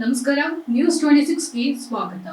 ನಮಸ್ಕಾರ news twenty ಸಿಕ್ಸ್ಗೆ ಸ್ವಾಗತ.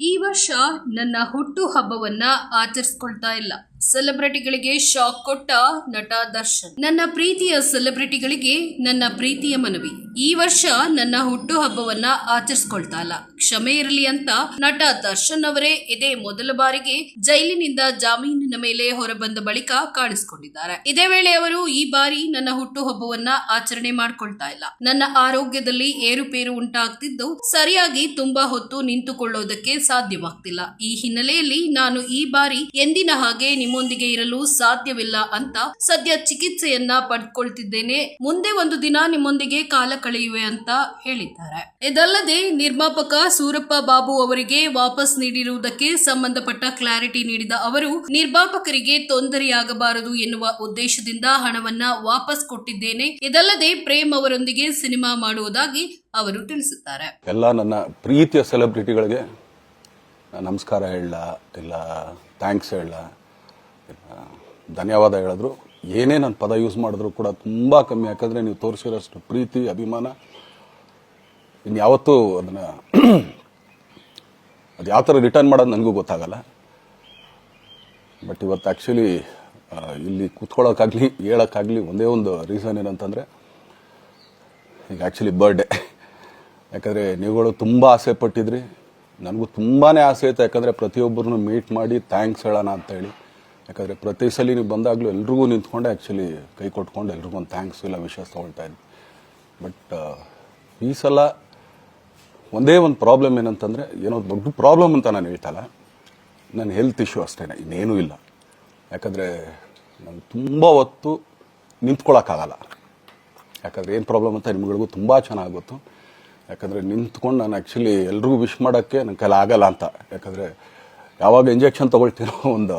ಈ ವರ್ಷ ನನ್ನ ಹುಟ್ಟು ಹಬ್ಬವನ್ನ ಆಚರಿಸ್ಕೊಳ್ತಾ ಇಲ್ಲ. ಸೆಲೆಬ್ರಿಟಿಗಳಿಗೆ ಶಾಕ್ ಕೊಟ್ಟ ನಟ ದರ್ಶನ್. ನನ್ನ ಪ್ರೀತಿಯ ಸೆಲೆಬ್ರಿಟಿಗಳಿಗೆ ನನ್ನ ಪ್ರೀತಿಯ ಮನವಿ. ಈ ವರ್ಷ ನನ್ನ ಹುಟ್ಟು ಹಬ್ಬವನ್ನ ಆಚರಿಸ್ಕೊಳ್ತಾ ಇಲ್ಲ ಕ್ಷಮೆ ಇರಲಿ ಅಂತ ನಟ ದರ್ಶನ್ ಅವರೇ ಇದೇ ಮೊದಲ ಬಾರಿಗೆ ಜೈಲಿನಿಂದ ಜಾಮೀನಿನ ಮೇಲೆ ಹೊರಬಂದ ಬಳಿಕ ಕಾಣಿಸಿಕೊಂಡಿದ್ದಾರೆ. ಇದೇ ವೇಳೆ ಅವರು ಈ ಬಾರಿ ನನ್ನ ಹುಟ್ಟು ಹಬ್ಬವನ್ನ ಆಚರಣೆ ಮಾಡ್ಕೊಳ್ತಾ ಇಲ್ಲ. ನನ್ನ ಆರೋಗ್ಯದಲ್ಲಿ ಏರುಪೇರು ಉಂಟಾಗ್ತಿದ್ದು ಸರಿಯಾಗಿ ತುಂಬಾ ಹೊತ್ತು ನಿಂತುಕೊಳ್ಳೋದಕ್ಕೆ ಸಾಧ್ಯವಾಗ್ತಿಲ್ಲ. ಈ ಹಿನ್ನೆಲೆಯಲ್ಲಿ ನಾನು ಈ ಬಾರಿ ಎಂದಿನ ಹಾಗೆ ನಿಮ್ಮೊಂದಿಗೆ ಇರಲು ಸಾಧ್ಯವಿಲ್ಲ ಅಂತ ಸದ್ಯ ಚಿಕಿತ್ಸೆಯನ್ನ ಪಡ್ಕೊಳ್ತಿದ್ದೇನೆ. ಮುಂದೆ ಒಂದು ದಿನ ನಿಮ್ಮೊಂದಿಗೆ ಕಾಲ ಕಳೆಯುವೆ ಅಂತ ಹೇಳಿದ್ದಾರೆ. ಇದಲ್ಲದೆ ನಿರ್ಮಾಪಕ ಸೂರಪ್ಪ ಬಾಬು ಅವರಿಗೆ ವಾಪಸ್ ನೀಡಿರುವುದಕ್ಕೆ ಸಂಬಂಧಪಟ್ಟ ಕ್ಲಾರಿಟಿ ನೀಡಿದ ಅವರು, ನಿರ್ಮಾಪಕರಿಗೆ ತೊಂದರೆಯಾಗಬಾರದು ಎನ್ನುವ ಉದ್ದೇಶದಿಂದ ಹಣವನ್ನ ವಾಪಸ್ ಕೊಟ್ಟಿದ್ದೇನೆ. ಇದಲ್ಲದೆ ಪ್ರೇಮ್ ಅವರೊಂದಿಗೆ ಸಿನಿಮಾ ಮಾಡುವುದಾಗಿ ಅವರು ತಿಳಿಸುತ್ತಾರೆ ಎಲ್ಲ ನನ್ನ ಪ್ರೀತಿಯ ಸೆಲೆಬ್ರಿಟಿಗಳಿಗೆ ನಮಸ್ಕಾರ ಹೇಳಲ್ಲ ಇಲ್ಲ ಥ್ಯಾಂಕ್ಸ್ ಇಲ್ಲ ಧನ್ಯವಾದ ಹೇಳಿದ್ರು. ಏನೇ ನಾನು ಪದ ಯೂಸ್ ಮಾಡಿದ್ರು ಕೂಡ ತುಂಬ ಕಮ್ಮಿ. ಯಾಕಂದರೆ ನೀವು ತೋರಿಸಿರೋಷ್ಟು ಪ್ರೀತಿ, ಅಭಿಮಾನ. ಇನ್ಯಾವತ್ತೂ ಅದನ್ನು ಅದು ಯಾವ ಥರ ರಿಟರ್ನ್ ಮಾಡೋದು ನನಗೂ ಗೊತ್ತಾಗಲ್ಲ. ಬಟ್ ಇವತ್ತು ಆ್ಯಕ್ಚುಲಿ ಇಲ್ಲಿ ಕೂತ್ಕೊಳ್ಳೋಕ್ಕಾಗಲಿ, ಹೇಳೋಕ್ಕಾಗಲಿ ಒಂದೇ ಒಂದು ರೀಸನ್ ಏನಂತಂದರೆ, ಈಗ ಆ್ಯಕ್ಚುಲಿ ಬರ್ಡೇ ಯಾಕಂದರೆ ನೀವುಗಳು ತುಂಬ ಆಸೆ ಪಟ್ಟಿದ್ರಿ ನನಗೂ ತುಂಬಾ ಆಸೆ ಇತ್ತು. ಯಾಕಂದರೆ ಪ್ರತಿಯೊಬ್ಬರನ್ನು ಮೀಟ್ ಮಾಡಿ ಥ್ಯಾಂಕ್ಸ್ ಹೇಳೋಣ ಅಂತ ಹೇಳಿ ಯಾಕಂದರೆ ಪ್ರತಿ ಸಲ ನೀವು ಬಂದಾಗಲೂ ಎಲ್ರಿಗೂ ನಿಂತ್ಕೊಂಡೆ ಆ್ಯಕ್ಚುಲಿ ಕೈ ಕೊಟ್ಕೊಂಡು ಎಲ್ರಿಗೂ ಒಂದು ಥ್ಯಾಂಕ್ಸ್ ಇಲ್ಲ ವಿಷಸ್ ತೊಗೊಳ್ತಾ ಇದ್ದೆ. ಬಟ್ ಈ ಸಲ ಒಂದೇ ಒಂದು ಪ್ರಾಬ್ಲಮ್ ಏನಂತಂದರೆ ಏನೋ ದೊಡ್ಡ ಪ್ರಾಬ್ಲಮ್ ಅಂತ ನಾನು ಹೇಳ್ತಲ್ಲ ನನ್ನ ಹೆಲ್ತ್ ಇಶ್ಯೂ ಅಷ್ಟೇ ಇನ್ನೇನೂ ಇಲ್ಲ. ಯಾಕಂದರೆ ನಾನು ತುಂಬ ಹೊತ್ತು ನಿಂತ್ಕೊಳ್ಳೋಕ್ಕಾಗಲ್ಲ ಯಾಕಂದರೆ ಏನು ಪ್ರಾಬ್ಲಮ್ ಅಂತ ನಿಮ್ಗಳಿಗೂ ತುಂಬ ಚೆನ್ನಾಗಿ ಗೊತ್ತು. ಯಾಕಂದರೆ ನಿಂತ್ಕೊಂಡು ನಾನು ಆ್ಯಕ್ಚುಲಿ ಎಲ್ರಿಗೂ ವಿಶ್ ಮಾಡೋಕ್ಕೆ ನನ್ನ ಆಗಲ್ಲ ಅಂತ. ಯಾಕಂದರೆ ಯಾವಾಗ ಇಂಜೆಕ್ಷನ್ ತೊಗೊಳ್ತೀನೋ ಒಂದು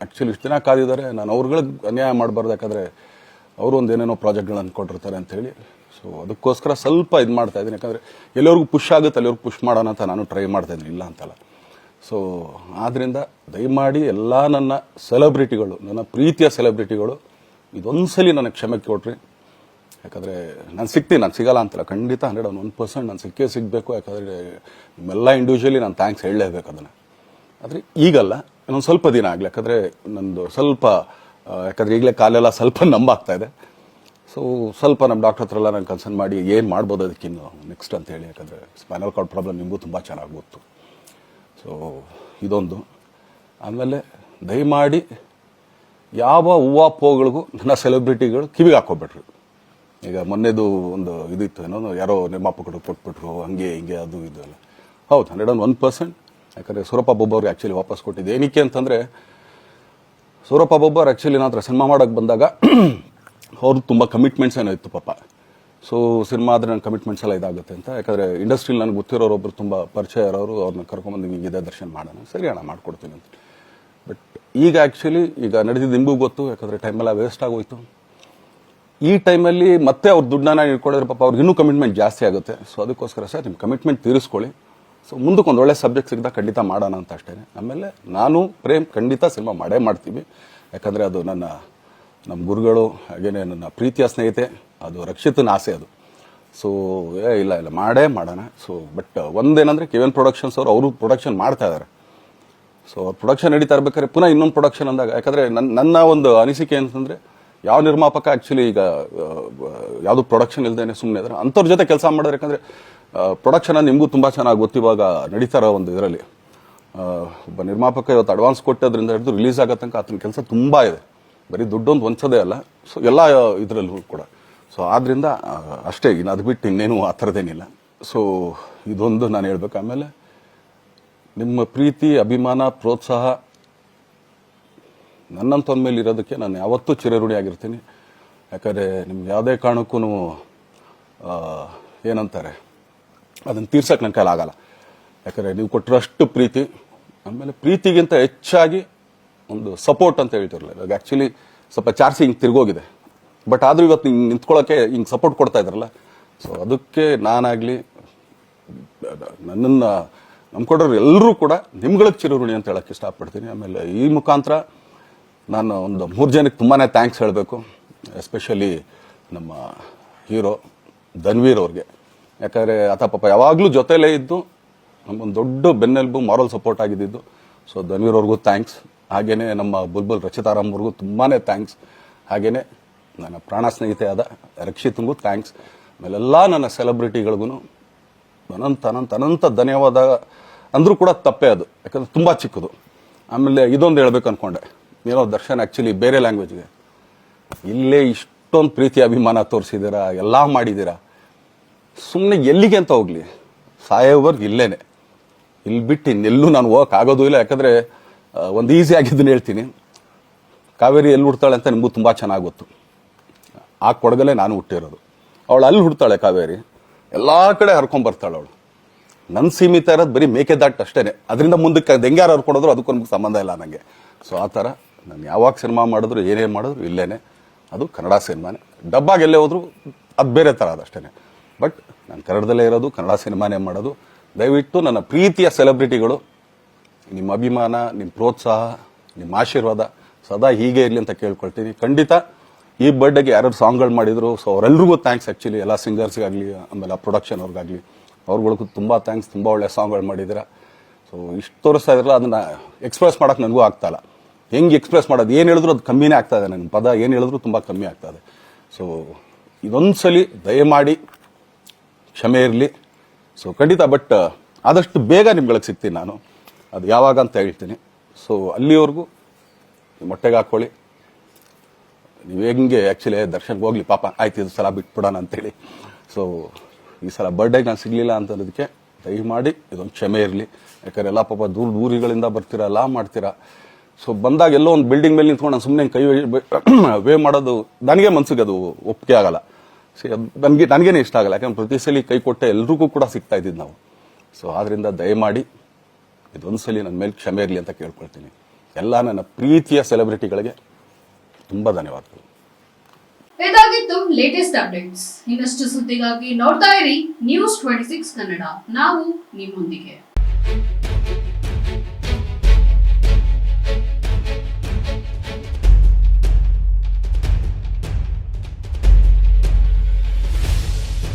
ಆ್ಯಕ್ಚುಲಿ ಇಷ್ಟು ದಿನ ಕಾದಿದ್ದಾರೆ. ನಾನು ಅವ್ರುಗಳಿಗೆ ಅನ್ಯಾಯ ಮಾಡಬಾರ್ದು, ಯಾಕಂದರೆ ಅವರು ಒಂದು ಏನೇನೋ ಪ್ರಾಜೆಕ್ಟ್ಗಳನ್ನು ಕೊಟ್ಟಿರ್ತಾರೆ ಅಂಥೇಳಿ ಸೊ ಅದಕ್ಕೋಸ್ಕರ ಸ್ವಲ್ಪ ಇದು ಮಾಡ್ತಾ ಇದ್ದೀನಿ. ಯಾಕಂದರೆ ಎಲ್ಲರಿಗೂ ಪುಷ್ ಆಗುತ್ತೆ ಅಲ್ಲಿವ್ರಿಗೆ ಪುಷ್ ಮಾಡೋಣ ಅಂತ ನಾನು ಟ್ರೈ ಮಾಡ್ತಾ ಇದ್ದೀನಿ. ಇಲ್ಲ ಅಂತಲ್ಲ. ಸೊ ಆದ್ದರಿಂದ ದಯಮಾಡಿ ಎಲ್ಲ ನನ್ನ ಸೆಲೆಬ್ರಿಟಿಗಳು ನನ್ನ ಪ್ರೀತಿಯ ಸೆಲೆಬ್ರಿಟಿಗಳು ಇದೊಂದ್ಸಲಿ ನನಗೆ ಕ್ಷಮೆ ಕೊಟ್ರಿ. ಯಾಕಂದರೆ ನಾನು ಸಿಗ್ತೀನಿ, ನಾನು ಸಿಗಲ್ಲ ಅಂತಲ್ಲ. ಖಂಡಿತ ಹಂಡ್ರೆಡ್ ಒನ್ ಒನ್ ಪರ್ಸೆಂಟ್ ನಾನು ಸಿಕ್ಕೇ ಸಿಗಬೇಕು. ಯಾಕಂದರೆ ನಿಮ್ಮೆಲ್ಲ ಇಂಡಿವಿಜುವಲಿ ನಾನು ಥ್ಯಾಂಕ್ಸ್ ಹೇಳಲೇಬೇಕು ಅದನ್ನು. ಆದರೆ ಈಗಲ್ಲ ಇನ್ನೊಂದು ಸ್ವಲ್ಪ ದಿನ ಆಗಲಿ, ಯಾಕಂದರೆ ನಂದು ಸ್ವಲ್ಪ ಯಾಕಂದರೆ ಈಗಲೇ ಕಾಲೆಲ್ಲ ಸ್ವಲ್ಪ ನಂಬಾಗ್ತಾ ಇದೆ. ಸೊ ಸ್ವಲ್ಪ ನಮ್ಮ ಡಾಕ್ಟರ್ ಹತ್ರ ಎಲ್ಲ ನಾನು ಕನ್ಸರ್ನ್ ಮಾಡಿ ಏನು ಮಾಡ್ಬೋದು ಅದಕ್ಕಿನ್ನು ನೆಕ್ಸ್ಟ್ ಅಂತ ಹೇಳಿ, ಯಾಕಂದರೆ ಸ್ಪೈನಲ್ ಕಾರ್ಡ್ ಪ್ರಾಬ್ಲಮ್ ನಿಮಗೂ ತುಂಬ ಚೆನ್ನಾಗಿ ಗೊತ್ತು. ಸೊ ಇದೊಂದು. ಆಮೇಲೆ ದಯಮಾಡಿ ಯಾವ ಹೂವು ಪೋಗಳಿಗೂ ನನ್ನ ಸೆಲೆಬ್ರಿಟಿಗಳು ಕಿವಿಗೆ ಹಾಕೋಬೇಡ್ರಿ ಈಗ ಮೊನ್ನೆದು ಒಂದು ಇದಿತ್ತು, ಏನೋ, ಯಾರೋ ನಿರ್ಮಾಪಕರು ಕೊಟ್ಬಿಟ್ರು, ಹಂಗೆ, ಹಿಂಗೆ, ಅದು, ಇದು ಎಲ್ಲ. ಹೌದು, ಹಂಡ್ರೆಡ್ ಆ್ಯಂಡ್ ಒನ್ ಪರ್ಸೆಂಟ್ ಯಾಕಂದರೆ ಸೂರಪ್ಪ ಬೊಬ್ಬ ಅವ್ರಿಗೆ ಆ್ಯಕ್ಚುಲಿ ವಾಪಸ್ ಕೊಟ್ಟಿದ್ದೆ. ಏನಕ್ಕೆ ಅಂತಂದರೆ, ಸೂರಪ್ಪ ಬೊಬ್ಬರ್ ಆ್ಯಕ್ಚುಲಿ ನನ್ನ ಹತ್ರ ಸಿನಿಮಾ ಮಾಡೋಕೆ ಬಂದಾಗ ಅವ್ರದ್ದು ತುಂಬ ಕಮಿಟ್ಮೆಂಟ್ಸ್ ಏನೋ ಇತ್ತು ಪಾಪ. ಸೊ ಸಿನಿಮಾ ಆದರೆ ನನ್ನ ಕಮಿಟ್ಮೆಂಟ್ಸ್ ಎಲ್ಲ ಇದಾಗುತ್ತೆ ಅಂತ. ಯಾಕಂದರೆ ಇಂಡಸ್ಟ್ರೀಲಿ ನನಗೆ ಗೊತ್ತಿರೋರು ಒಬ್ರು ತುಂಬ ಪರಿಚಯ ಇರೋರು ಅವ್ರನ್ನ ಕರ್ಕೊಂಬಂದು ಇದೇ ದರ್ಶನ ಮಾಡೋಣ. ಸರಿ ಅಣ್ಣ, ಮಾಡ್ಕೊಡ್ತೀನಿ ಅಂತ. ಬಟ್ ಈಗ ಆ್ಯಕ್ಚುಲಿ ಈಗ ನಡೆದಿದ್ದು ನಿಮಗೂ ಗೊತ್ತು, ಯಾಕಂದರೆ ಟೈಮೆಲ್ಲ ವೇಸ್ಟ್ ಆಗೋಯ್ತು. ಈ ಟೈಮಲ್ಲಿ ಮತ್ತೆ ಅವ್ರ ದುಡ್ಡನ್ನ ಇಟ್ಕೊಳ್ಳೋದ್ರೆ ಪಾಪ ಅವ್ರಿಗೆ ಇನ್ನೂ ಕಮಿಟ್ಮೆಂಟ್ ಜಾಸ್ತಿ ಆಗುತ್ತೆ. ಸೊ ಅದಕ್ಕೋಸ್ಕರ ಸರ್ ನಿಮ್ಮ ಕಮಿಟ್ಮೆಂಟ್ ತೀರಿಸ್ಕೊಳ್ಳಿ. ಸೊ ಮುಂದಕ್ಕೊಂದು ಒಳ್ಳೆ ಸಬ್ಜೆಕ್ಟ್ ಸಿಗ್ತಾ ಖಂಡಿತ ಮಾಡೋಣ ಅಂತ ಅಷ್ಟೇ ಆಮೇಲೆ ನಾನು ಪ್ರೇಮ್ ಖಂಡಿತ ಸಿನಿಮಾ ಮಾಡೇ ಮಾಡ್ತೀವಿ. ಯಾಕಂದರೆ ಅದು ನನ್ನ ನಮ್ಮ ಗುರುಗಳು, ಹಾಗೇನೆ ನನ್ನ ಪ್ರೀತಿಯ ಸ್ನೇಹಿತೆ, ಅದು ರಕ್ಷಿತನ ಆಸೆ ಅದು. ಸೊ ಏ, ಇಲ್ಲ ಇಲ್ಲ, ಮಾಡೇ ಮಾಡೋಣ. ಸೊ ಬಟ್ ಒಂದೇನಂದರೆ ಕೆ ಪ್ರೊಡಕ್ಷನ್ಸ್ ಅವರು ಅವರು ಪ್ರೊಡಕ್ಷನ್ ಮಾಡ್ತಾ ಇದ್ದಾರೆ ಸೊ ಅವ್ರು ಪ್ರೊಡಕ್ಷನ್ ನಡೀತಾ ಇರ್ಬೇಕಾದ್ರೆ ಪುನಃ ಇನ್ನೊಂದು ಪ್ರೊಡಕ್ಷನ್ ಅಂದಾಗ, ಯಾಕಂದರೆ ನನ್ನ ನನ್ನ ಒಂದು ಅನಿಸಿಕೆ ಅಂತಂದರೆ ಯಾವ ನಿರ್ಮಾಪಕ ಆ್ಯಕ್ಚುಲಿ ಈಗ ಯಾವುದು ಪ್ರೊಡಕ್ಷನ್ ಇಲ್ಲದೇ ಸುಮ್ಮನೆ ಇದ್ದಾರೆ ಅಂಥವ್ರ ಜೊತೆ ಕೆಲಸ ಮಾಡಿದ್ರೆ ಯಾಕಂದ್ರೆ ಪ್ರೊಡಕ್ಷನ್ ನಿಮಗೂ ತುಂಬ ಚೆನ್ನಾಗಿ ಗೊತ್ತಿವಾಗ ನಡೀತಾರ ಒಂದು ಇದರಲ್ಲಿ. ಒಬ್ಬ ನಿರ್ಮಾಪಕ ಇವತ್ತು ಅಡ್ವಾನ್ಸ್ ಕೊಟ್ಟದ್ರಿಂದ ಹಿಡಿದು ರಿಲೀಸ್ ಆಗೋ ತನಕ ಆತನ ಕೆಲಸ ತುಂಬ ಇದೆ. ಬರೀ ದುಡ್ಡೊಂದು ಹೊಂಚೋದೇ ಅಲ್ಲ ಸೊ ಎಲ್ಲ ಇದರಲ್ಲೂ ಕೂಡ. ಸೊ ಆದ್ರಿಂದ ಅಷ್ಟೇ, ಇನ್ನು ಅದು ಬಿಟ್ಟು ಇನ್ನೇನು ಆ ಥರದ್ದೇನಿಲ್ಲ. ಸೊ ಇದೊಂದು ನಾನು ಹೇಳ್ಬೇಕು. ಆಮೇಲೆ ನಿಮ್ಮ ಪ್ರೀತಿ, ಅಭಿಮಾನ, ಪ್ರೋತ್ಸಾಹ ನನ್ನಂತೊಂದ ಮೇಲೆ ಇರೋದಕ್ಕೆ ನಾನು ಯಾವತ್ತೂ ಚಿರಋಣಿಯಾಗಿರ್ತೀನಿ ಯಾಕಂದರೆ ನಿಮ್ಗೆ ಯಾವುದೇ ಕಾರಣಕ್ಕೂ ಏನಂತಾರೆ? ಅದನ್ನು ತೀರ್ಸಕ್ಕೆ ನನ್ನ ಕೈಲಾಗಲ್ಲ ಯಾಕಂದರೆ ನೀವು ಕೊಟ್ಟರಷ್ಟು ಪ್ರೀತಿ, ಆಮೇಲೆ ಪ್ರೀತಿಗಿಂತ ಹೆಚ್ಚಾಗಿ ಒಂದು ಸಪೋರ್ಟ್ ಅಂತ ಹೇಳ್ತಿರಲಿಲ್ಲ ಇವಾಗ ಆ್ಯಕ್ಚುಲಿ ಸ್ವಲ್ಪ ಚಾರ್ಸಿ ಹಿಂಗೆ ತಿರುಗೋಗಿದೆ. ಬಟ್ ಆದರೂ ಇವತ್ತು ಹಿಂಗೆ ನಿಂತ್ಕೊಳ್ಳೋಕ್ಕೆ ಹಿಂಗೆ ಸಪೋರ್ಟ್ ಕೊಡ್ತಾ ಇದ್ರಲ್ಲ. ಸೊ ಅದಕ್ಕೆ ನಾನಾಗಲಿ, ನನ್ನನ್ನು ನಂಬ್ಕೊಡೋರು ಎಲ್ಲರೂ ಕೂಡ ನಿಮ್ಗಳಿಗೆ ಚಿರುರುಣಿ ಅಂತ ಹೇಳೋಕ್ಕೆ ಇಷ್ಟಪಡ್ತೀನಿ. ಆಮೇಲೆ ಈ ಮುಖಾಂತರ ನಾನು ಒಂದು ಮೂರು ಜನಕ್ಕೆ ತುಂಬಾ ಥ್ಯಾಂಕ್ಸ್ ಹೇಳಬೇಕು. ಎಸ್ಪೆಷಲಿ ನಮ್ಮ ಹೀರೋ ಧನ್ವೀರ್ ಅವ್ರಿಗೆ. ಯಾಕಂದರೆ ಆತ ಪಾಪ ಯಾವಾಗಲೂ ಜೊತೆಲೇ ಇದ್ದು ನಮ್ಮೊಂದು ದೊಡ್ಡ ಬೆನ್ನೆಲುಬು ಮಾರಲ್ ಸಪೋರ್ಟ್ ಆಗಿದ್ದಿದ್ದು. ಸೊ ಧನ್ವೀರ್ ಅವ್ರಿಗೂ ಥ್ಯಾಂಕ್ಸ್ ಹಾಗೇ ನಮ್ಮ ಬುಲ್ಬುಲ್ ರಚಿತಾರಾಮ್ ಅವ್ರಿಗೂ ತುಂಬಾ ಥ್ಯಾಂಕ್ಸ್ ಹಾಗೆಯೇ ನನ್ನ ಪ್ರಾಣ ಸ್ನೇಹಿತೆ ಆದ ರಕ್ಷಿತ್ಗೂ ಥ್ಯಾಂಕ್ಸ್ ಆಮೇಲೆಲ್ಲ ನನ್ನ ಸೆಲೆಬ್ರಿಟಿಗಳಿಗೂ ಅನಂತ ಅನಂತ ಅನಂತ ಧನ್ಯವಾದ ಅಂದರೂ ಕೂಡ ತಪ್ಪೇ ಅದು. ಯಾಕಂದ್ರೆ ತುಂಬ ಚಿಕ್ಕದು. ಆಮೇಲೆ ಇದೊಂದು ಹೇಳ್ಬೇಕು ಅಂದ್ಕೊಂಡೆ ಏನೋ ದರ್ಶನ್ ಆ್ಯಕ್ಚುಲಿ ಬೇರೆ ಲ್ಯಾಂಗ್ವೇಜ್ಗೆ ಇಲ್ಲೇ ಇಷ್ಟೊಂದು ಪ್ರೀತಿ, ಅಭಿಮಾನ ತೋರಿಸಿದ್ದೀರಾ, ಎಲ್ಲ ಮಾಡಿದ್ದೀರಾ? ಸುಮ್ಮನೆ ಎಲ್ಲಿಗೆ ಅಂತ ಹೋಗ್ಲಿ. ಸಾಯೋವರ್ಗೆ ಇಲ್ಲೇನೆ. ಇಲ್ಲಿ ಬಿಟ್ಟು ಇನ್ನೆಲ್ಲೂ ನಾನು ಹೋಗಕ್ಕೆ ಆಗೋದು ಇಲ್ಲ. ಯಾಕಂದರೆ ಒಂದು ಈಸಿ ಆಗಿದ್ದನ್ನು ಹೇಳ್ತೀನಿ. ಕಾವೇರಿ ಎಲ್ಲಿ ಹುಡ್ತಾಳೆ ಅಂತ ನಿಮಗೂ ತುಂಬ ಚೆನ್ನಾಗಿ ಗೊತ್ತು. ಆ ಕೊಡಗಲ್ಲೇ ನಾನು ಹುಟ್ಟಿರೋದು. ಅವಳು ಅಲ್ಲಿ ಹುಡ್ತಾಳೆ ಕಾವೇರಿ. ಎಲ್ಲ ಕಡೆ ಹರ್ಕೊಂಡ್ ಬರ್ತಾಳೆ ಅವಳು. ನನ್ನ ಸೀಮಿತ ಇರೋದು ಬರೀ ಮೇಕೆದಾಟ್ ಅಷ್ಟೇನೆ. ಅದರಿಂದ ಮುಂದಕ್ಕೆ ಅದು ಹೆಂಗ್ಯಾರು ಹರ್ಕೊಡೋದ್ರು ಅದಕ್ಕೂ ನಮ್ಗೆ ಸಂಬಂಧ ಇಲ್ಲ ನನಗೆ ಸೊ ಆ ಥರ ನಾನು ಯಾವಾಗ ಸಿನಿಮಾ ಮಾಡಿದ್ರು ಏನೇ ಮಾಡಿದ್ರು ಇಲ್ಲೇನೆ. ಅದು ಕನ್ನಡ ಸಿನಿಮಾನೇ. ಡಬ್ಬಾಗೆಲ್ಲೇ ಹೋದ್ರು, ಅದು ಬೇರೆ ಥರ ಅದಷ್ಟೇ ಬಟ್ ನಾನು ಕನ್ನಡದಲ್ಲೇ ಇರೋದು, ಕನ್ನಡ ಸಿನಿಮಾನೇ ಮಾಡೋದು. ದಯವಿಟ್ಟು ನನ್ನ ಪ್ರೀತಿಯ ಸೆಲೆಬ್ರಿಟಿಗಳು, ನಿಮ್ಮ ಅಭಿಮಾನ, ನಿಮ್ಮ ಪ್ರೋತ್ಸಾಹ, ನಿಮ್ಮ ಆಶೀರ್ವಾದ ಸದಾ ಹೀಗೆ ಇರಲಿ ಅಂತ ಕೇಳ್ಕೊಳ್ತೀನಿ. ಖಂಡಿತ ಈ ಬರ್ಡೇಗೆ ಯಾರು ಸಾಂಗ್ಗಳು ಮಾಡಿದ್ರು ಸೊ ಅವರೆಲ್ರಿಗೂ ಥ್ಯಾಂಕ್ಸ್ ಆ್ಯಕ್ಚುಲಿ ಎಲ್ಲ ಸಿಂಗರ್ಸ್ಗಾಗಲಿ ಆಮೇಲೆ ಪ್ರೊಡಕ್ಷನ್ ಅವ್ರಿಗಾಗಲಿ. ಅವ್ರುಗಳಿಗೂ ತುಂಬ ಥ್ಯಾಂಕ್ಸ್ ತುಂಬ ಒಳ್ಳೆ ಸಾಂಗ್ಗಳು ಮಾಡಿದ್ದೀರಾ. ಸೊ ಇಷ್ಟು ತೋರಿಸ್ತಾ ಇದ್ರಲ್ಲ, ಅದನ್ನು ಎಕ್ಸ್ಪ್ರೆಸ್ ಮಾಡೋಕೆ ನನಗೂ ಆಗ್ತಾಯಿಲ್ಲ ಹೆಂಗೆ ಎಕ್ಸ್ಪ್ರೆಸ್ ಮಾಡೋದು, ಏನು ಹೇಳಿದ್ರು ಅದು ಕಮ್ಮಿನೇ ಆಗ್ತಾಯಿದೆ ನನ್ನ ಪದ ಏನು ಹೇಳಿದ್ರು ತುಂಬ ಕಮ್ಮಿ ಆಗ್ತಾ ಇದೆ. ಸೊ ಇದೊಂದು ಸಲ ದಯಮಾಡಿ ಕ್ಷಮೆ ಇರಲಿ. ಸೊ ಖಂಡಿತ ಬಟ್ ಆದಷ್ಟು ಬೇಗ ನಿಮ್ಗಳಿಗೆ ಸಿಗ್ತೀನಿ ನಾನು. ಅದು ಯಾವಾಗ ಅಂತ ಹೇಳ್ತೀನಿ. ಸೊ ಅಲ್ಲಿವರೆಗೂ ಮೊಟ್ಟೆಗೆ ಹಾಕ್ಕೊಳ್ಳಿ. ನೀವು ಹೆಂಗೆ ಆ್ಯಕ್ಚುಲಿ ದರ್ಶನಕ್ಕೆ ಹೋಗ್ಲಿ, ಪಾಪ, ಆಯ್ತು, ಇದು ಸಲ ಬಿಟ್ಬಿಡೋಣ ಅಂತೇಳಿ. ಸೊ ಈ ಸಲ ಬರ್ಡೇಗೆ ನಾನು ಸಿಗಲಿಲ್ಲ ಅಂತನ್ನೋದಕ್ಕೆ ದಯಮಾಡಿ ಇದೊಂದು ಕ್ಷಮೆ ಇರಲಿ. ಯಾಕಂದ್ರೆ ಎಲ್ಲ ಪಾಪ ದೂರ ದೂರಿಗಳಿಂದ ಬರ್ತೀರಾ, ಎಲ್ಲ ಮಾಡ್ತೀರಾ. ಸೊ ಬಂದಾಗ ಎಲ್ಲೋ ಒಂದು ಬಿಲ್ಡಿಂಗ್ ಮೇಲೆ ನಿಂತ್ಕೊಂಡು ನಾನು ಸುಮ್ಮನೆ ಕೈ ವೇ ಮಾಡೋದು, ನನಗೆ ಮನಸ್ಸಿಗೆ ಅದು ಒಪ್ಪಿಗೆ ಆಗಲ್ಲ. ನನಗೆ ನನಗೇನೆ ಇಷ್ಟ ಆಗಲ್ಲ. ಯಾಕಂದ್ರೆ ಪ್ರತಿ ಸಲ ಕೈ ಕೊಟ್ಟೆ ಎಲ್ರಿಗೂ ಕೂಡ ಸಿಗ್ತಾ ಇದ್ದಿದ್ದು ನಾವು. ಸೊ ಆದ್ರಿಂದ ದಯಮಾಡಿ ಇದೊಂದು ಸಲ ನನ್ನ ಮೇಲೆ ಕ್ಷಮೆ ಇರಲಿ ಅಂತ ಕೇಳ್ಕೊಳ್ತೀನಿ. ಎಲ್ಲ ನನ್ನ ಪ್ರೀತಿಯ ಸೆಲೆಬ್ರಿಟಿಗಳಿಗೆ ತುಂಬ ಧನ್ಯವಾದಗಳು. ಇದಾಗಿತ್ತು ಲೇಟೆಸ್ಟ್ ಅಪ್ಡೇಟ್ಸ್ ಇನ್ನಷ್ಟು ಸುದ್ದಿಗಾಗಿ ನೋಡ್ತಾ ಇರಿ ನ್ಯೂಸ್ ಟ್ವೆಂಟಿ ಸಿಕ್ಸ್ ಕನ್ನಡ. ನಾವು ನಿಮ್ಮೊಂದಿಗೆ.